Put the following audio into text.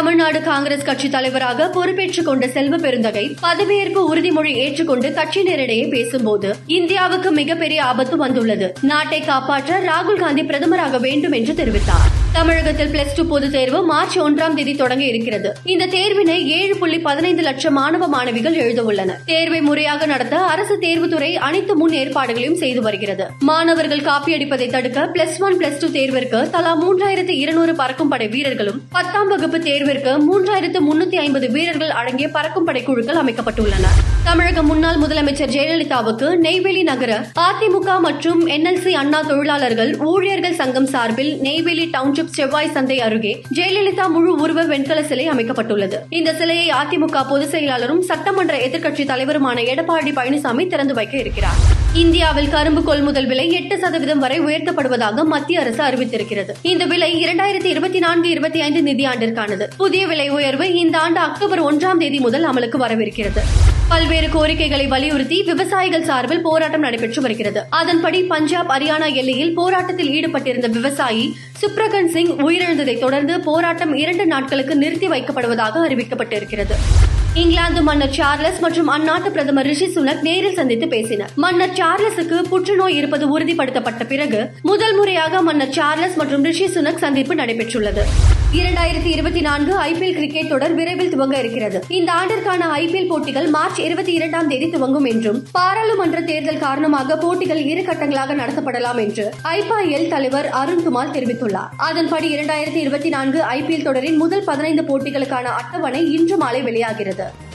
தமிழ்நாடு காங்கிரஸ் கட்சி தலைவராக பொறுப்பேற்றுக் கொண்ட செல்வ பெருந்தகை பதவியேற்பு உறுதிமொழி ஏற்றுக்கொண்டு கட்சியினரிடையே பேசும்போது இந்தியாவுக்கு மிகப்பெரிய ஆபத்து வந்துள்ளது. நாட்டை காப்பாற்ற ராகுல் காந்தி பிரதமராக வேண்டும் என்று தெரிவித்தார். தமிழகத்தில் பிளஸ் டூ பொதுத் தேர்வு மார்ச் ஒன்றாம் தேதி தொடங்க இருக்கிறது. இந்த தேர்வினை ஏழு புள்ளி பதினைந்து லட்சம் மாணவ மாணவிகள் எழுத உள்ளனர் தேர்வை முறையாக நடத்த அரசு தேர்வுத்துறை அனைத்து முன் ஏற்பாடுகளையும் செய்து வருகிறது. மாணவர்கள் காப்பியடிப்பதை தடுக்க பிளஸ் ஒன் பிளஸ் டூ தேர்விற்கு தலா மூன்றாயிரத்து இருநூறு பறக்கும் படை வீரர்களும் பத்தாம் வகுப்பு தேர்விற்கு மூன்றாயிரத்து முன்னூத்தி ஐம்பது வீரர்கள் அடங்கிய பறக்கும் படை குழுக்கள் அமைக்கப்பட்டுள்ளன. தமிழக முன்னாள் முதலமைச்சர் ஜெயலலிதாவுக்கு நெய்வேலி நகர அதிமுக மற்றும் என்எல்சி அண்ணா தொழிலாளர்கள் ஊழியர்கள் சங்கம் சார்பில் நெய்வேலி டவுன்ஷிப் செவ்வாய் சந்தை அருகே ஜெயலலிதா முழு உருவ வெண்கல சிலை அமைக்கப்பட்டுள்ளது. இந்த சிலையை அதிமுக பொதுச் செயலாளரும் சட்டமன்ற எதிர்க்கட்சி தலைவருமான எடப்பாடி பழனிசாமி திறந்து வைக்க இருக்கிறார். இந்தியாவில் கரும்பு கொள்முதல் விலை எட்டு சதவீதம் வரை உயர்த்தப்படுவதாக மத்திய அரசு அறிவித்திருக்கிறது. இந்த விலை இரண்டாயிரத்தி இருபத்தி நான்கு இருபத்தி ஐந்து நிதியாண்டிற்கானது. புதிய விலை உயர்வு இந்த ஆண்டு அக்டோபர் ஒன்றாம் தேதி முதல் அமலுக்கு வரவிருக்கிறது. பல்வேறு கோரிக்கைகளை வலியுறுத்தி விவசாயிகள் சார்பில் போராட்டம் நடைபெற்று வருகிறது. அதன்படி பஞ்சாப் ஹரியானா எல்லையில் போராட்டத்தில் ஈடுபட்டிருந்த விவசாயி சுப்ரகன் சிங் உயிரிழந்ததை தொடர்ந்து போராட்டம் இரண்டு நாட்களுக்கு நிறுத்தி வைக்கப்படுவதாக அறிவிக்கப்பட்டிருக்கிறது. இங்கிலாந்து மன்னர் சார்லஸ் மற்றும் அந்நாட்டு பிரதமர் ரிஷி சுனக் நேரில் சந்தித்து பேசினர். மன்னர் சார்லஸுக்கு புற்றுநோய் இருப்பது உறுதிப்படுத்தப்பட்ட பிறகு முதல் முறையாக மன்னர் சார்லஸ் மற்றும் ரிஷி சுனக் சந்திப்பு நடைபெற்றுள்ளது. இரண்டாயிரத்தி இருபத்தி நான்கு ஐபிஎல் கிரிக்கெட் தொடர் விரைவில் துவங்க இருக்கிறது. இந்த ஆண்டிற்கான ஐபிஎல் போட்டிகள் மார்ச் இருபத்தி இரண்டாம் தேதி துவங்கும் என்றும் பாராளுமன்ற தேர்தல் காரணமாக போட்டிகள் இரு கட்டங்களாக நடத்தப்படலாம் என்று ஐபிஎல் தலைவர் அருண்குமார் தெரிவித்துள்ளார். அதன்படி இரண்டாயிரத்தி இருபத்தி நான்கு ஐபிஎல் தொடரின் முதல் பதினைந்து போட்டிகளுக்கான அட்டவணை இன்று மாலை வெளியாகிறது.